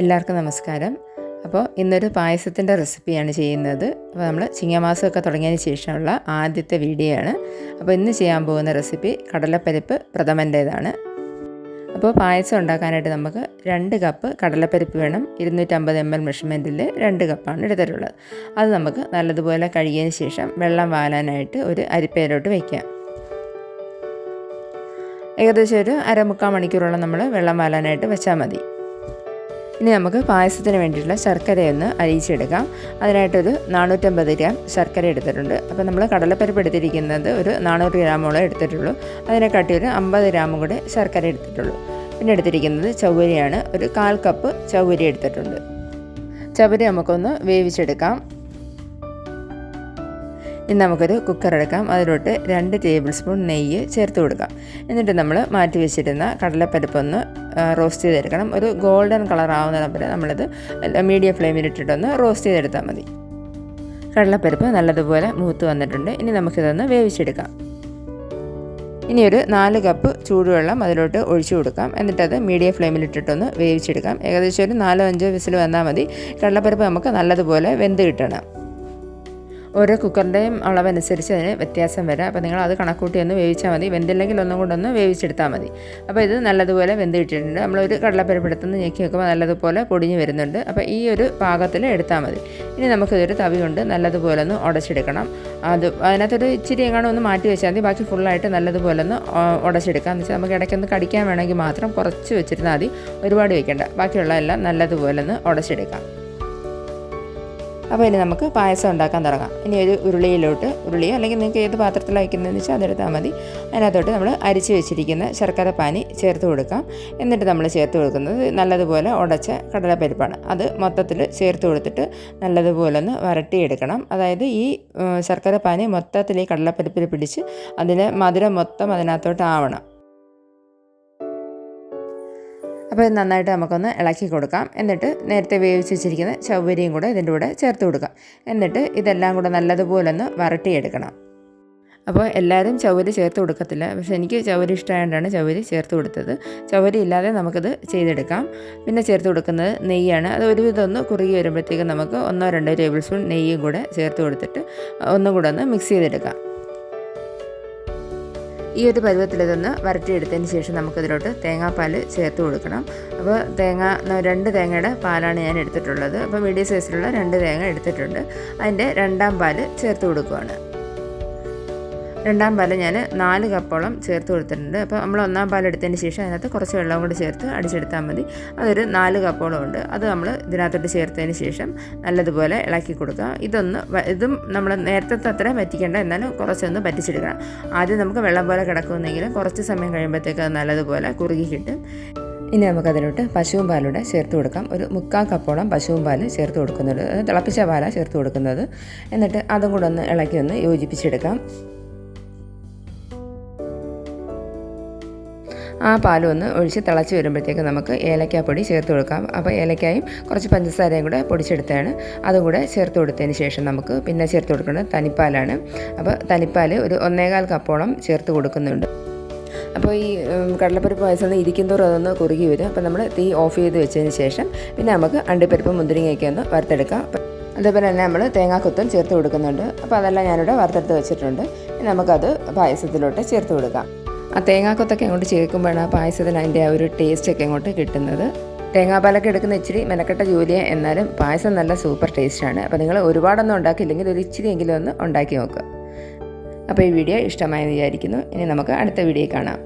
എല്ലാവർക്കും നമസ്കാരം. അപ്പോൾ ഇന്നൊരു പായസത്തിന്റെ റെസിപ്പിയാണ് ചെയ്യുന്നത്. അപ്പോൾ നമ്മൾ ചിങ്ങമാസമൊക്കെ തുടങ്ങിയതിന് ശേഷമുള്ള ആദ്യത്തെ വീഡിയോ ആണ്. അപ്പോൾ ഇന്ന് ചെയ്യാൻ പോകുന്ന റെസിപ്പി കടലപ്പരിപ്പ് പ്രഥമന്റേതാണ്. അപ്പോൾ പായസം ഉണ്ടാക്കാനായിട്ട് നമുക്ക് രണ്ട് കപ്പ് കടലപ്പരിപ്പ് വേണം. ഇരുന്നൂറ്റമ്പത് എം എൽ മെഷർമെന്റിൽ രണ്ട് കപ്പാണ് എടുത്തിട്ടുള്ളത്. അത് നമുക്ക് നല്ലതുപോലെ കഴുകിയതിന് ശേഷം വെള്ളം വാലാനായിട്ട് ഒരു അരിപ്പയിലോട്ട് വയ്ക്കാം. ഏകദേശം ഒരു അരമുക്കാൽ മണിക്കൂറോളം നമ്മൾ വെള്ളം വാലാനായിട്ട് വെച്ചാൽ മതി. ഇനി നമുക്ക് പായസത്തിന് വേണ്ടിയിട്ടുള്ള ശർക്കരയൊന്ന് അരിയിച്ചെടുക്കാം. അതിനായിട്ടൊരു നാനൂറ്റമ്പത് ഗ്രാം ശർക്കര എടുത്തിട്ടുണ്ട്. അപ്പോൾ നമ്മൾ കടലപ്പരിപ്പ് എടുത്തിരിക്കുന്നത് ഒരു നാനൂറ് ഗ്രാമോളം എടുത്തിട്ടുള്ളൂ. അതിനെക്കാട്ടി ഒരു അമ്പത് ഗ്രാമും കൂടെ ശർക്കര എടുത്തിട്ടുള്ളൂ. പിന്നെ എടുത്തിരിക്കുന്നത് ചൗവരിയാണ് ഒരു കാൽ കപ്പ് ചൗവരി എടുത്തിട്ടുണ്ട്. ചവരി നമുക്കൊന്ന് വേവിച്ചെടുക്കാം. ഇനി നമുക്കൊരു കുക്കർ എടുക്കാം. അതിലോട്ട് രണ്ട് ടേബിൾ സ്പൂൺ നെയ്യ് ചേർത്ത് കൊടുക്കാം. എന്നിട്ട് നമ്മൾ മാറ്റി വെച്ചിരുന്ന കടലപ്പരിപ്പൊന്ന് റോസ്റ്റ് ചെയ്തെടുക്കണം. ഒരു ഗോൾഡൻ കളർ ആവുന്നത് വരെ നമ്മളത് മീഡിയം ഫ്ലെയിമിൽ ഇട്ടിട്ടൊന്ന് റോസ്റ്റ് ചെയ്തെടുത്താൽ മതി. കടലപ്പരിപ്പ് നല്ലതുപോലെ മൂത്ത് വന്നിട്ടുണ്ട്. ഇനി നമുക്കിതൊന്ന് വേവിച്ചെടുക്കാം. ഇനി ഒരു നാല് കപ്പ് ചൂടുവെള്ളം അതിലോട്ട് ഒഴിച്ചു കൊടുക്കാം. എന്നിട്ടത് മീഡിയം ഫ്ലെയിമിൽ ഇട്ടിട്ടൊന്ന് വേവിച്ചെടുക്കാം. ഏകദേശം ഒരു നാലോ അഞ്ചോ വിസിൽ വന്നാൽ മതി. കടലപ്പരിപ്പ് നമുക്ക് നല്ലതുപോലെ വെന്ത് കിട്ടണം. ഓരോ കുക്കറിന്റെയും അളവനുസരിച്ച് അതിന് വ്യത്യാസം വരാം. അപ്പോൾ നിങ്ങൾ അത് കണക്കൂട്ടി ഒന്ന് വേവിച്ചാൽ മതി. വെന്തില്ലെങ്കിൽ ഒന്നും കൂടെ ഒന്ന് വേവിച്ചെടുത്താൽ മതി. അപ്പോൾ ഇത് നല്ലതുപോലെ വെന്ത് കിട്ടിയിട്ടുണ്ട് നമ്മളൊരു കടലപ്പരപ്പെടുത്തുന്ന ഞെക്കി വെക്കുമ്പോൾ നല്ലതുപോലെ പൊടിഞ്ഞ് വരുന്നുണ്ട്. അപ്പോൾ ഈ ഒരു പാകത്തിൽ എടുത്താൽ മതി. ഇനി നമുക്കിതൊരു തവി കൊണ്ട് നല്ലതുപോലെ ഒന്ന് ഉടച്ചെടുക്കണം. അത് അതിനകത്തൊരു ഇച്ചിരി എങ്ങാനും ഒന്ന് മാറ്റി വെച്ചാൽ മതി. ബാക്കി ഫുള്ളായിട്ട് നല്ലതുപോലെ ഒന്ന് ഉടച്ചെടുക്കാം. എന്ന് വെച്ചാൽ നമുക്ക് ഇടയ്ക്കൊന്ന് കടിക്കാൻ വേണമെങ്കിൽ മാത്രം കുറച്ച് വെച്ചിരുന്നാൽ മതി. ഒരുപാട് വെക്കേണ്ട ബാക്കിയുള്ള എല്ലാം നല്ലതുപോലെ ഒന്ന് ഉടച്ചെടുക്കാം. അപ്പോൾ ഇനി നമുക്ക് പായസം ഉണ്ടാക്കാൻ തുടങ്ങാം. ഇനി ഒരു ഉരുളിയിലോട്ട് ഉരുളിയോ അല്ലെങ്കിൽ നിങ്ങൾക്ക് ഏത് പാത്രത്തിൽ വയ്ക്കുന്നതെന്ന് വെച്ചാൽ അതെടുത്താൽ മതി. അതിനകത്തോട്ട് നമ്മൾ അരിച്ച് വെച്ചിരിക്കുന്ന ശർക്കര പാനി ചേർത്ത് കൊടുക്കാം. എന്നിട്ട് നമ്മൾ ചേർത്ത് കൊടുക്കുന്നത് നല്ലതുപോലെ ഉടച്ച കടലപ്പരിപ്പാണ്. അത് മൊത്തത്തിൽ ചേർത്ത് കൊടുത്തിട്ട് നല്ലതുപോലെ ഒന്ന് വരട്ടിയെടുക്കണം. അതായത് ഈ ശർക്കര പാനി മൊത്തത്തിൽ ഈ കടലപ്പരിപ്പിൽ പിടിച്ച് അതിലെ മധുരം മൊത്തം അതിനകത്തോട്ട് ആവണം. അപ്പോൾ ഇത് നന്നായിട്ട് നമുക്കൊന്ന് ഇളക്കി കൊടുക്കാം. എന്നിട്ട് നേരത്തെ വേവിച്ച് വെച്ചിരിക്കുന്ന ചവ്വരിയും കൂടെ ഇതിന്റെ കൂടെ ചേർത്ത് കൊടുക്കാം. എന്നിട്ട് ഇതെല്ലാം കൂടെ നല്ലതുപോലെ ഒന്ന് വരട്ടിയെടുക്കണം. അപ്പോൾ എല്ലാവരും ചവരി ചേർത്ത് കൊടുക്കത്തില്ല. പക്ഷേ എനിക്ക് ചവരി ഇഷ്ടമായതുകൊണ്ടാണ് ചവരി ചേർത്ത് കൊടുത്തത്. ചവരി ഇല്ലാതെ നമുക്കിത് ചെയ്തെടുക്കാം. പിന്നെ ചേർത്ത് കൊടുക്കുന്നത് നെയ്യാണ്. അത് ഒരുവിധം ഒന്ന് കുറുകി വരുമ്പോഴത്തേക്കും നമുക്ക് ഒന്നോ രണ്ടോ ടേബിൾ സ്പൂൺ നെയ്യും കൂടെ ചേർത്ത് കൊടുത്തിട്ട് ഒന്നും കൂടെ ഒന്ന് മിക്സ് ചെയ്തെടുക്കാം. ഈ ഒരു പരുവത്തിൽ ഇതൊന്ന് വരട്ടിയെടുത്തതിന് ശേഷം നമുക്കിതിലോട്ട് തേങ്ങാപ്പാൽ ചേർത്ത് കൊടുക്കണം. അപ്പോൾ തേങ്ങ രണ്ട് തേങ്ങയുടെ പാലാണ് ഞാൻ എടുത്തിട്ടുള്ളത്. അപ്പോൾ മീഡിയം സൈസിലുള്ള രണ്ട് തേങ്ങ എടുത്തിട്ടുണ്ട്. അതിന്റെ രണ്ടാം പാൽ ചേർത്ത് കൊടുക്കുകയാണ് രണ്ടാം പാൽ ഞാൻ നാല് കപ്പോളം ചേർത്ത് കൊടുത്തിട്ടുണ്ട്. അപ്പോൾ നമ്മൾ ഒന്നാം പാൽ എടുത്തതിന് ശേഷം അതിനകത്ത് കുറച്ച് വെള്ളം കൂടി ചേർത്ത് അടിച്ചെടുത്താൽ മതി. അതൊരു നാല് കപ്പോളം ഉണ്ട്. അത് നമ്മൾ ഇതിനകത്തോട്ട് ചേർത്തതിന് ശേഷം നല്ലതുപോലെ ഇളക്കി കൊടുക്കുക. ഇതൊന്ന് ഇതും നമ്മൾ നേരത്തെ അത്ര പറ്റിക്കേണ്ട എന്നാലും കുറച്ചൊന്ന് പറ്റിച്ചെടുക്കണം ആദ്യം നമുക്ക് വെള്ളം പോലെ കിടക്കുമെന്നെങ്കിലും കുറച്ച് സമയം കഴിയുമ്പോഴത്തേക്ക് അത് നല്ലതുപോലെ കുറുകി കിട്ടും. ഇനി നമുക്കതിലോട്ട് പശുവും പാലൂടെ ചേർത്ത് കൊടുക്കാം. ഒരു മുക്കാൽ കപ്പോളം പശുവും പാൽ ചേർത്ത് കൊടുക്കുന്നുണ്ട്. തിളപ്പിച്ച പാലാണ് ചേർത്ത് കൊടുക്കുന്നത്. എന്നിട്ട് അതും കൂടെ ഒന്ന് ഇളക്കി ഒന്ന് യോജിപ്പിച്ചെടുക്കാം. ആ പാൽ ഒന്ന് ഒഴിച്ച് തിളച്ച് വരുമ്പോഴത്തേക്ക് നമുക്ക് ഏലക്കാപ്പൊടി ചേർത്ത് കൊടുക്കാം. അപ്പോൾ ഏലക്കായും കുറച്ച് പഞ്ചസാരയും കൂടെ പൊടിച്ചെടുത്താണ് അതും കൂടെ ചേർത്ത് കൊടുത്തതിന് ശേഷം നമുക്ക് പിന്നെ ചേർത്ത് കൊടുക്കേണ്ടത് തനിപ്പാലാണ്. അപ്പോൾ തനിപ്പാൽ ഒരു ഒന്നേകാൽ കപ്പോളം ചേർത്ത് കൊടുക്കുന്നുണ്ട്. അപ്പോൾ ഈ കടലപ്പരിപ്പ് പായസം ഇരിക്കും തോറും അതൊന്ന് കുറുകി വരും. അപ്പോൾ നമ്മൾ തീ ഓഫ് ചെയ്ത് വെച്ചതിന് ശേഷം പിന്നെ നമുക്ക് അണ്ടിപ്പരിപ്പ് മുന്തിരിങ്ങയൊക്കെ ഒന്ന് വറുത്തെടുക്കാം. അതേപോലെ തന്നെ നമ്മൾ തേങ്ങാക്കൊത്തും ചേർത്ത് കൊടുക്കുന്നുണ്ട്. അപ്പോൾ അതെല്ലാം ഞാനിവിടെ വറുത്തെടുത്ത് വെച്ചിട്ടുണ്ട്. നമുക്കത് പായസത്തിലോട്ട് ചേർത്ത് കൊടുക്കാം. ആ തേങ്ങാക്കൊത്തൊക്കെ അങ്ങോട്ട് ചേർക്കുമ്പോഴാണ് ആ പായസത്തിന് അതിന്റെ ആ ഒരു ടേസ്റ്റൊക്കെ അങ്ങോട്ട് കിട്ടുന്നത്. തേങ്ങാപ്പാലൊക്കെ എടുക്കുന്ന ഇച്ചിരി മെനക്കെട്ട ജോലിയാണ് എന്നാലും പായസം നല്ല സൂപ്പർ ടേസ്റ്റാണ്. അപ്പോൾ നിങ്ങൾ ഒരുപാടൊന്നും ഉണ്ടാക്കിയില്ലെങ്കിൽ ഒരു ഇച്ചിരി എങ്കിലും ഒന്ന് ഉണ്ടാക്കി നോക്കുക. അപ്പോൾ ഈ വീഡിയോ ഇഷ്ടമായെന്ന് വിചാരിക്കുന്നു. ഇനി നമുക്ക് അടുത്ത വീഡിയോ കാണാം.